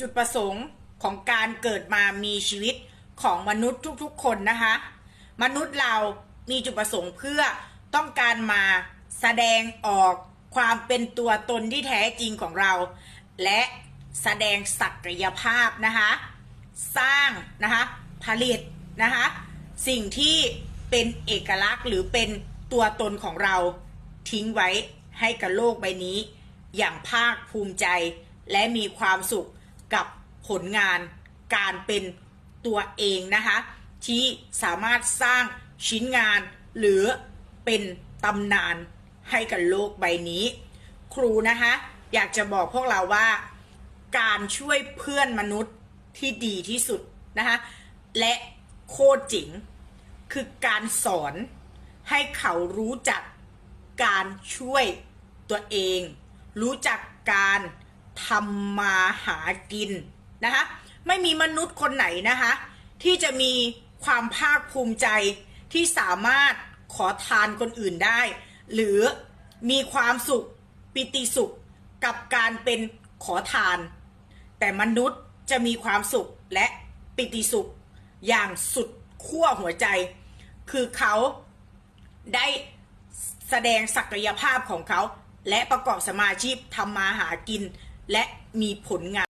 จุดประสงค์ของการเกิดมามีชีวิตของมนุษย์ทุกๆ คนนะคะ มนุษย์เรามีจุดประสงค์เพื่อต้องการมาแสดงออกความเป็นตัวตนที่แท้จริงของเรา และแสดงศักยภาพนะคะ สร้างนะคะผลิตนะคะสิ่งที่เป็นเอกลักษณ์หรือเป็นตัวตนของเราทิ้งไว้ให้กับโลกใบนี้ อย่างภาคภูมิใจและมีความสุข กับผลงานการเป็นตัวเองนะคะ ที่สามารถสร้างชิ้นงานหรือเป็นตำนานให้กับโลกใบนี้ ครูนะคะ อยากจะบอกพวกเราว่า การช่วยเพื่อนมนุษย์ที่ดีที่สุดนะคะ และโคตรเจ๋งคือการสอนให้เขารู้จักการช่วยตัวเอง รู้จักการ ทำมาหากินนะคะ ไม่มีมนุษย์คนไหนนะคะ ที่จะมีความภาคภูมิใจที่สามารถขอทานคนอื่นได้ หรือมีความสุขปิติสุขกับการเป็นขอทาน แต่มนุษย์จะมีความสุขและปิติสุขอย่างสุดขั้วหัวใจ คือเขาได้แสดงศักยภาพของเขา และประกอบสมาชีพทำมาหากิน และมีผลงาน